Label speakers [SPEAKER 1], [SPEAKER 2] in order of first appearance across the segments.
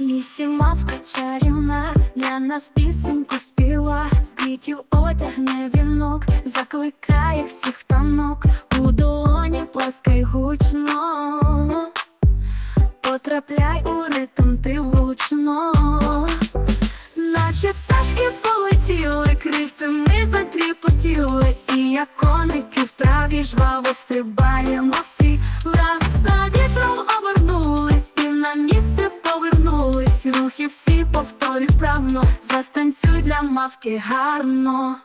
[SPEAKER 1] Лісі мавка чарівна, для нас пісеньку співа, з квітів одягне вінок, закликає всіх в танок, у долоні плескай гучно, потрапляй у ритм ти влучно, наче пташки полетіли, крильцями затріпотіли, і як стрибаємо всі, враз за вітром обернулись і на місце повернулись, рухи всі повторюй вправно, затанцюй для мавки гарно.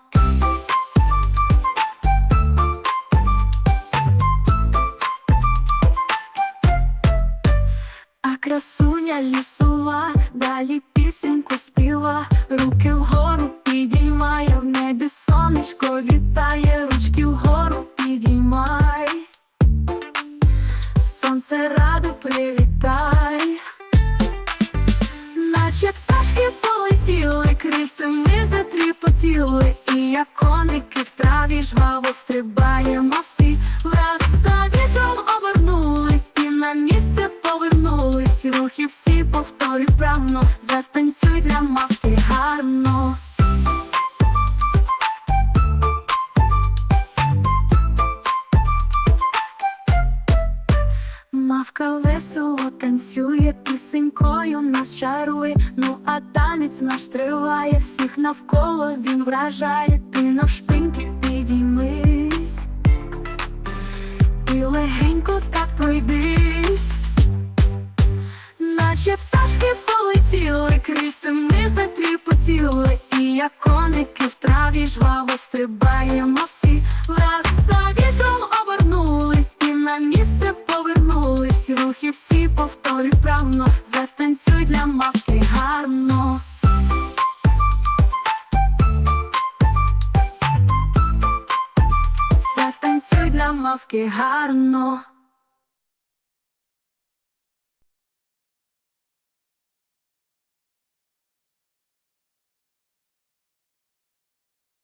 [SPEAKER 1] А красуня лісова, далі пісеньку співа, руки привітай, наче пташки полетіли, крильцями затріпотіли, і як коники в траві жваво стрибаємо всі, враз за вітром обернулись і на місце повернулись, рухи всі повторюй вправно, затанцюй для мавки гарно. Мавка весело танцює, пісенькою нас чарує, ну а танець наш триває, всіх навколо він вражає, ти навшпиньки підіймись і легенько так пройдись, наче пташки полетіли, крильцями затріпотіли, і як коники в траві жваво стрибаємо всі, враз всі повторюй вправно, затанцюй для мавки гарно. Затанцюй для мавки гарно.